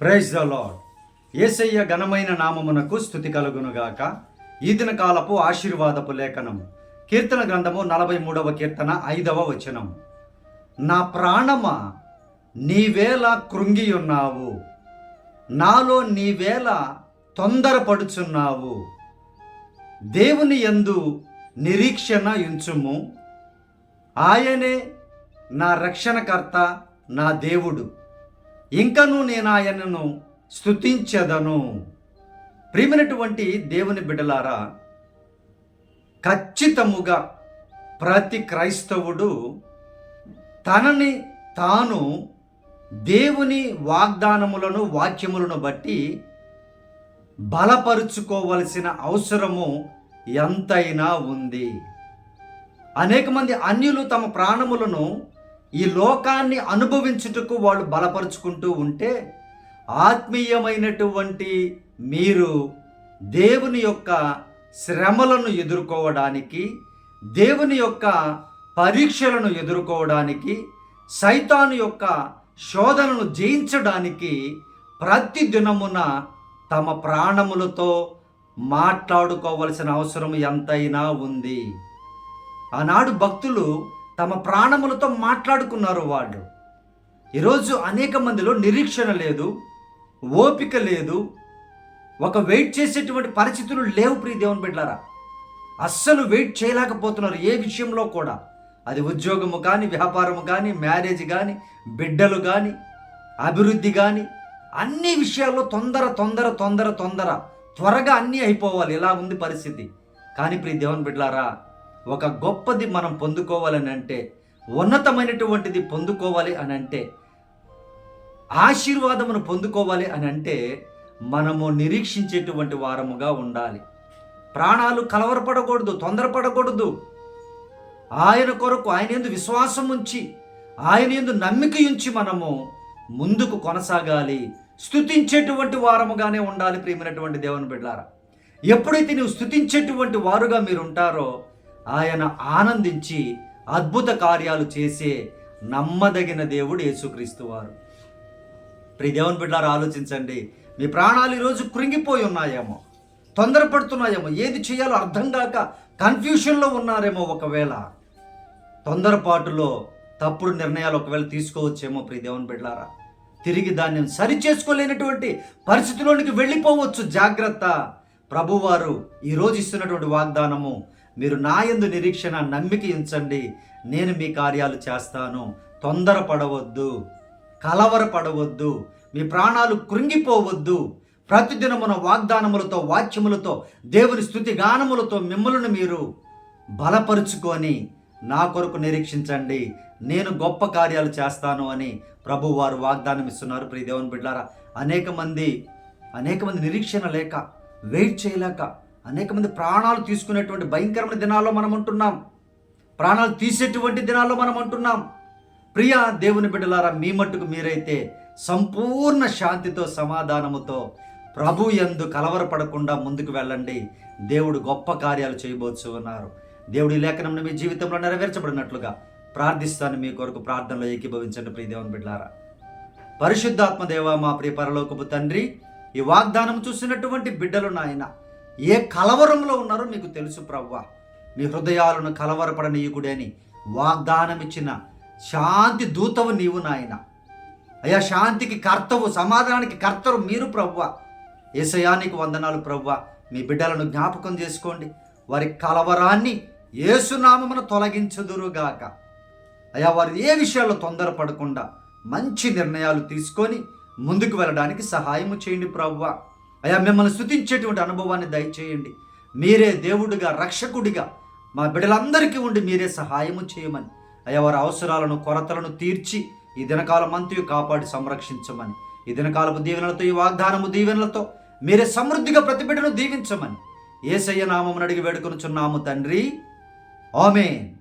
Praise the lord ఏసయ్య ఘనమైన నామమునకు స్థుతి కలుగునుగాక. ఈదిన కాలపు ఆశీర్వాదపు లేఖనము. కీర్తన గ్రంథము నలభై మూడవ కీర్తన ఐదవ వచనం. నా ప్రాణమా నీవేళ కృంగియున్నావు. నాలో నీవేళ తొందరపడుచున్నావు. దేవుని ఎందు నిరీక్షణ ఉంచుము ఆయనే నా రక్షణకర్త నా దేవుడు. ఇంకను నేను ఆయనను స్థుతించదను ప్రియమైనటువంటి దేవుని బిడ్డలారా ఖచ్చితముగా ప్రతి క్రైస్తవుడు తనని తాను దేవుని వాగ్దానములను వాక్యములను బట్టి బలపరుచుకోవలసిన అవసరము ఎంతైనా ఉంది. అనేక మంది అన్యులు తమ ప్రాణములను ఈ లోకాన్ని అనుభవించుటకు వాళ్ళు బలపరుచుకుంటూ ఉంటే ఆత్మీయమైనటువంటి మీరు దేవుని యొక్క శ్రమలను ఎదుర్కోవడానికి దేవుని యొక్క పరీక్షలను ఎదుర్కోవడానికి సైతాను యొక్క శోధనను జయించడానికి ప్రతి దినమున తమ ప్రాణములతో మాట్లాడుకోవలసిన అవసరం ఎంతైనా ఉంది. ఆనాడు భక్తులు తమ ప్రాణములతో మాట్లాడుకున్నారు వాళ్ళు. ఈరోజు అనేక మందిలో నిరీక్షణ లేదు ఓపిక లేదు. ఒక వెయిట్ చేసేటువంటి పరిస్థితులు లేవు ప్రియ దేవుని బిడ్డారా అస్సలు వెయిట్ చేయలేకపోతున్నారు ఏ విషయంలో కూడా. అది ఉద్యోగము కానీ వ్యాపారము కానీ మ్యారేజ్ కానీ బిడ్డలు కానీ అభివృద్ధి కానీ అన్ని విషయాల్లో తొందర తొందర తొందర తొందర త్వరగా అన్నీ అయిపోవాలి. ఇలా ఉంది పరిస్థితి. కానీ ప్రియ దేవుని బిడ్డలారా ఒక గొప్పది మనం పొందుకోవాలని అంటే ఉన్నతమైనటువంటిది పొందుకోవాలి అని అంటే ఆశీర్వాదమును పొందుకోవాలి అని అంటే మనము నిరీక్షించేటువంటి వారముగా ఉండాలి. ప్రాణాలు కలవరపడకూడదు తొందరపడకూడదు. ఆయన కొరకు ఆయన ఎందు విశ్వాసం ఉంచి ఆయన ఎందు నమ్మిక ఉంచి మనము ముందుకు కొనసాగాలి. స్తుతించేటువంటి వారముగానే ఉండాలి ప్రియమైనటువంటి దేవుని బిడ్డారా ఎప్పుడైతే నువ్వు స్థుతించేటువంటి వారుగా మీరు ఉంటారో ఆయన ఆనందించి అద్భుత కార్యాలు చేసే నమ్మదగిన దేవుడు యేసుక్రీస్తు వారు. ప్రి దేవుని బిడ్డారు ఆలోచించండి. మీ ప్రాణాలు ఈరోజు కృంగిపోయి ఉన్నాయేమో తొందరపడుతున్నాయేమో ఏది చేయాలో అర్థం కాక కన్ఫ్యూషన్లో ఉన్నారేమో ఒకవేళ. తొందరపాటులో తప్పుడు నిర్ణయాలు ఒకవేళ తీసుకోవచ్చేమో ప్రి దేవుని బిడ్డారా. తిరిగి దాన్ని సరి చేసుకోలేనటువంటి పరిస్థితిలోనికి వెళ్ళిపోవచ్చు. జాగ్రత్త. ప్రభువారు ఈరోజు ఇస్తున్నటువంటి వాగ్దానము మీరు నాయందు నిరీక్షణ నమ్మిక ఉంచండి. నేను మీ కార్యాలు చేస్తాను. తొందరపడవద్దు. కలవరపడవద్దు. మీ ప్రాణాలు కృంగిపోవద్దు. ప్రతిదినమున వాగ్దానములతో వాక్యములతో దేవుని స్థుతి గానములతో మిమ్మల్ని మీరు బలపరుచుకొని నా కొరకు నిరీక్షించండి. నేను గొప్ప కార్యాలు చేస్తాను అని ప్రభు వారు వాగ్దానం ఇస్తున్నారు. ప్రియ దేవుని బిడ్డారా అనేక మంది అనేక మంది నిరీక్షణ లేక వెయిట్ చేయలేక అనేక మంది ప్రాణాలు తీసుకునేటువంటి భయంకరమైన దినాల్లో మనం ఉంటున్నాం. ప్రాణాలు తీసేటువంటి దినాల్లో మనం ఉంటున్నాం. ప్రియ దేవుని బిడ్డలారా మీ మట్టుకు మీరైతే సంపూర్ణ శాంతితో సమాధానముతో ప్రభు ఎందు కలవరపడకుండా ముందుకు వెళ్ళండి. దేవుడు గొప్ప కార్యాలు చేయబోచ్చు ఉన్నారు. దేవుడి లేఖనం మీ జీవితంలో నెరవేర్చబడినట్లుగా ప్రార్థిస్తాను. మీ కొరకు ప్రార్థనలో ఏకీభవించండి. ప్రియ దేవుని బిడ్డలారా పరిశుద్ధాత్మ దేవ మా ప్రియ పరలోకపు తండ్రి ఈ వాగ్దానం చూసినటువంటి బిడ్డలు నాయన ఏ కలవరంలో ఉన్నారో మీకు తెలుసు ప్రవ్వా. మీ హృదయాలను కలవరపడనీయుకుడి అని వాగ్దానమిచ్చిన శాంతి దూతవు నీవు నాయన. అయ్యా శాంతికి కర్తవు సమాధానానికి కర్తవు మీరు ప్రవ్వ. ఏసయానికి వందనాలు ప్రవ్వ. మీ బిడ్డలను జ్ఞాపకం చేసుకోండి. వారి కలవరాన్ని ఏసునామమును తొలగించదురుగాక. అయ్యా వారు ఏ విషయాల్లో తొందరపడకుండా మంచి నిర్ణయాలు తీసుకొని ముందుకు వెళ్ళడానికి సహాయము చేయండి ప్రవ్వ. అయ్యా మిమ్మల్ని స్థుతించేటువంటి అనుభవాన్ని దయచేయండి. మీరే దేవుడిగా రక్షకుడిగా మా బిడ్డలందరికీ ఉండి మీరే సహాయము చేయమని. అయ్యా వారి అవసరాలను కొరతలను తీర్చి ఈ దినకాలం అంతయు కాపాడి సంరక్షించమని. ఈ దినకాలపు దీవెనలతో ఈ వాగ్దానము దీవెనలతో మీరే సమృద్ధిగా ప్రతి బిడ్డను దీవించమని. ఏసయ్య నామమును అడిగి వేడుకొనుచున్నాము తండ్రి. ఆమెన్.